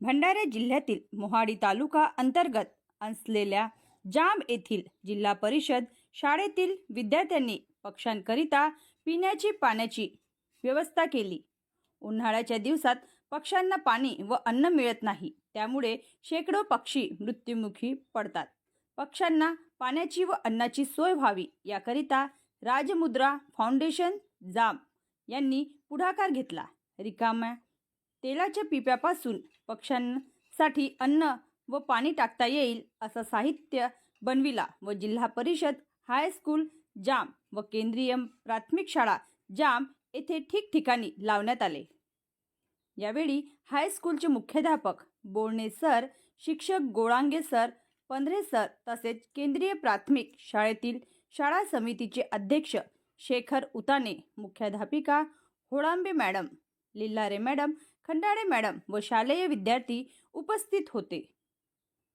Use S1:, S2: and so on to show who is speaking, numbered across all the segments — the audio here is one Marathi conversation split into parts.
S1: भंडारा जिल्ह्यातील मोहाडी तालुका अंतर्गत असलेल्या जांब येथील जिल्हा परिषद शाळेतील विद्यार्थ्यांनी पक्ष्यांकरिता पिण्याची पाण्याची व्यवस्था केली. उन्हाळ्याच्या दिवसात पक्ष्यांना पाणी व अन्न मिळत नाही त्यामुळे शेकडो पक्षी मृत्युमुखी पडतात. पक्ष्यांना पाण्याची व अन्नाची सोय व्हावी याकरिता राजमुद्रा फाउंडेशन जाम यांनी पुढाकार घेतला. रिकाम्या तेलाच्या पिप्यापासून पक्ष्यांसाठी अन्न व पाणी टाकता येईल असं साहित्य बनविला व जिल्हा परिषद हायस्कूल जाम व केंद्रीय प्राथमिक शाळा जाम येथे ठिकठिकाणी लावण्यात आले. यावेळी हायस्कूलचे मुख्याध्यापक बोळणे सर शिक्षक गोळांगे सर पंधरे सर तसेच केंद्रीय प्राथमिक शाळेतील शाळा समितीचे अध्यक्ष शेखर उताने मुख्याध्यापिका Holambe madam Lillare madam Khandale madam व शालेय विद्यार्थी उपस्थित होते.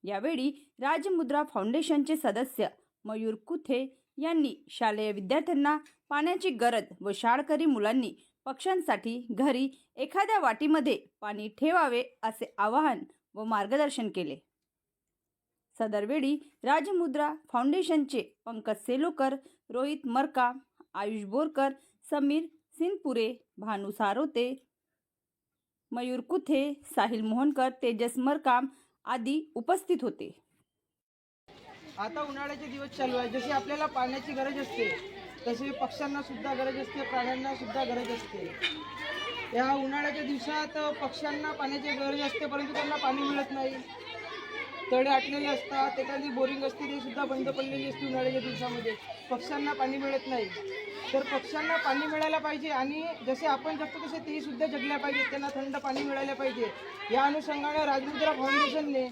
S1: यावेळी राजमुद्रा फाउंडेशनचे सदस्य मयूर कुथे यांनी शालेय विद्यार्थ्यांना पाण्याची गरज व शाळकरी मुलांनी पक्ष्यांसाठी घरी एखाद्या वाटीमध्ये पाणी ठेवावे असे आवाहन व मार्गदर्शन केले. सदरवेळी राजमुद्रा फाउंडेशनचे पंकज सेलोकर रोहित मरका आयुष बोरकर समीर सिनपुरे भानू सारोते मयूर कुथे साहिल मोहनकर तेजस मरकाम आदी उपस्थित होते.
S2: आता उन्हाळ्याचे दिवस चालू आहे. जशी आपल्याला पाण्याची गरज असते तसे पक्ष्यांना सुद्धा गरज असते प्राण्यांना सुद्धा गरज असते. या उन्हाळ्याच्या दिवसात पक्ष्यांना पाण्याची गरज असते परंतु त्यांना पाणी मिळत नाही. तळे आटलेले असतात एखादी बोरिंग असते ती सुद्धा बंद पडलेली असते उन्हाळ्याच्या दिवसामध्ये. पक्ष्यांना पाणी मिळत नाही. तर पक्ष्यांना पाणी मिळायला पाहिजे आणि जसे आपण जगतो तसे तेही सुद्धा जगल्या पाहिजे. त्यांना थंड पाणी मिळायला पाहिजे. या अनुषंगाने राजमुद्रा फाउंडेशनने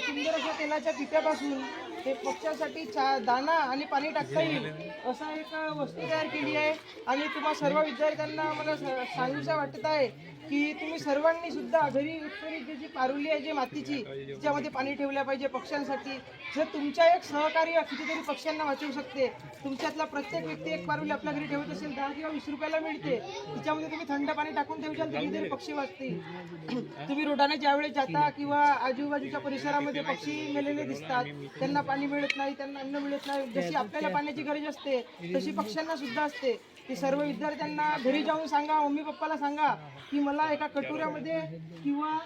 S2: सुंदर अशा तेलाच्या पित्यापासून ते पक्ष्यासाठी चा दाना आणि पाणी टाकता येईल असा एक वस्तू तयार केली आहे. आणि तुम्हा सर्व विद्यार्थ्यांना मला स- वाटत आहे की तुम्ही सर्वांनी सुद्धा घरी उत्तरित जी पारुली आहे जी मातीची तिच्यामध्ये पाणी ठेवल्या पाहिजे पक्ष्यांसाठी. जर तुमच्या एक सहकार्य कितीतरी पक्ष्यांना वाचवू शकते. तुमच्यातला प्रत्येक व्यक्ती एक पारुली आपल्या घरी ठेवत असेल दहा किंवा वीस रुपयाला मिळते. तिच्यामध्ये तुम्ही थंड पाणी टाकून ठेवशाल तर कितीतरी पक्षी वाचतील तुम्ही रोडाने ज्यावेळेस जाता किंवा आजूबाजूच्या परिसरामध्ये पक्षी मेलेले दिसतात त्यांना पाणी मिळत नाही त्यांना अन्न मिळत नाही. जशी आपल्याला पाण्याची गरज असते तशी पक्ष्यांना सुद्धा असते. ती सर्व विद्यार्थ्यांना घरी जाऊन सांगा मम्मी पप्पाला सांगा की मला एका कटोऱ्यामध्ये किंवा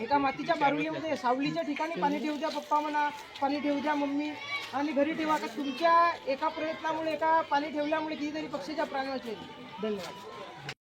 S2: एका मातीच्या बारुलीमध्ये सावलीच्या ठिकाणी पाणी ठेवू द्या पप्पा म्हणा पाणी ठेवू द्या मम्मी. आणि घरी ठेवा का तुमच्या एका प्रयत्नामुळे एका पाणी ठेवल्यामुळे कितीतरी पक्षीच्या प्राण वाचले. धन्यवाद.